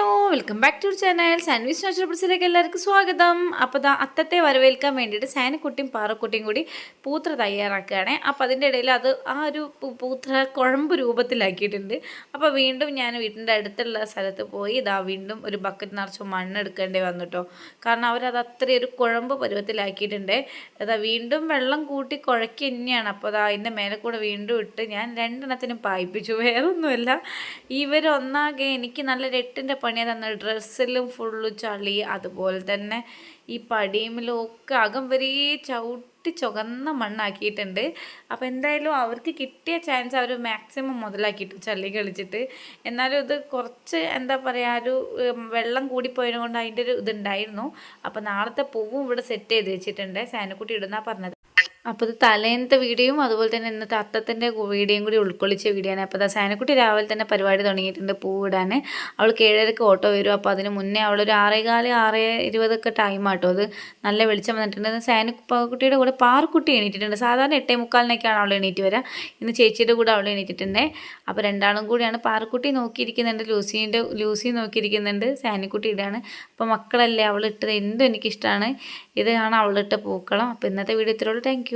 Hello welcome back to channel sandwich നാച്ചുറൽസിലേക്ക് എല്ലാവർക്കും സ്വാഗതം. അപ്പോൾ ദാ അത്തത്തെ വരവേൽക്കാൻ വേണ്ടിയിട്ട് സാനക്കുട്ടിയും പാറക്കുട്ടിയും കൂടി പൂത്ര തയ്യാറാക്കുകയാണ്. അപ്പോൾ അതിന്റെ ഇടയിൽ അത് ആ ഒരു പൂത്ര കുഴമ്പ് രൂപത്തിലാക്കിയിട്ടുണ്ട്. അപ്പോൾ വീണ്ടും ഞാൻ വീട്ടിന്റെ അടുത്തുള്ള സ്ഥലത്ത് പോയി ഇതാ വീണ്ടും ഒരു ബക്കറ്റ് നിറച്ച് മണ്ണ് എടുക്കേണ്ടി വന്നു കാരണം അവരത് അത്രയും ഒരു കുഴമ്പ് പരുവത്തിലാക്കിയിട്ടുണ്ട്. അതാ വീണ്ടും വെള്ളം കൂട്ടി കുഴക്കി തന്നെയാണ് അപ്പോൾ അതാ അതിന്റെ മേലെ കൂടെ വീണ്ടും ഇട്ട് ഞാൻ രണ്ടെണ്ണത്തിനും പായിപ്പിച്ചു. വേറൊന്നുമല്ല. ഇവരൊന്നാകെ എനിക്ക് നല്ല എട്ടിന്റെ തന്ന ഡ്രസ്സിലും ഫുള്ള് ചളി അതുപോലെ തന്നെ ഈ പടിയുമിലും ഒക്കെ അകം വരെ ചവിട്ടി ചുകന്ന മണ്ണാക്കിയിട്ടുണ്ട്. അപ്പോൾ എന്തായാലും അവർക്ക് കിട്ടിയ ചാൻസ് അവർ മാക്സിമം മുതലാക്കിയിട്ട് ചളി കളിച്ചിട്ട്. എന്നാലും ഇത് കുറച്ച് എന്താ പറയുക ഒരു വെള്ളം കൂടിപ്പോയത് കൊണ്ട് അതിന്റെ ഒരു ഇതുണ്ടായിരുന്നു. അപ്പോൾ നാളത്തെ പൂവും ഇവിടെ സെറ്റ് ചെയ്ത് വെച്ചിട്ടുണ്ട്. സാനക്കുട്ടി ഇടുന്നാ പറഞ്ഞത്. അപ്പോൾ ഇത് തലേന്നത്തെ വീഡിയോയും അതുപോലെ തന്നെ ഇന്നത്തെ അത്തത്തിന്റെ വീഡിയോയും കൂടി ഉൾക്കൊള്ളിച്ച വീഡിയോ ആണ് അപ്പോൾ സാനക്കുട്ടി രാവിലെ തന്നെ പരിപാടി തുടങ്ങിയിട്ടുണ്ട് പൂവിടാൻ അവൾക്ക് ഏഴരക്ക് ഓട്ടോ വരും. അപ്പോൾ അതിന് മുന്നേ അവളൊരു ആറേകാൽ ആറ് ഇരുപതൊക്കെ ടൈം ആട്ടോ. അത് നല്ല വെളിച്ചം വന്നിട്ടുണ്ട്. സാനുക്കുട്ടിയുടെ കൂടെ പാറക്കുട്ടി എണീറ്റിട്ടുണ്ട്. സാധാരണ എട്ടേ മുക്കാലിനൊക്കെയാണ് അവൾ എണീറ്റ് വരിക ഇന്ന് ചേച്ചിയുടെ കൂടെ അവൾ എണീറ്റിട്ടുണ്ട്. അപ്പോൾ രണ്ടാളും കൂടിയാണ് പാറക്കുട്ടി നോക്കിയിരിക്കുന്നുണ്ട്. ലൂസീന്റെ ലൂസി നോക്കിയിരിക്കുന്നുണ്ട്. സാനിക്കുട്ടി ഇടാണ്. അപ്പോൾ മക്കളല്ലേ അവൾ എന്തും എനിക്കിഷ്ടമാണ് ഇതാണ് അവളിട്ട പൂക്കളം. അപ്പോൾ ഇന്നത്തെ വീഡിയോ ഇത്രയുള്ളൂ താങ്ക്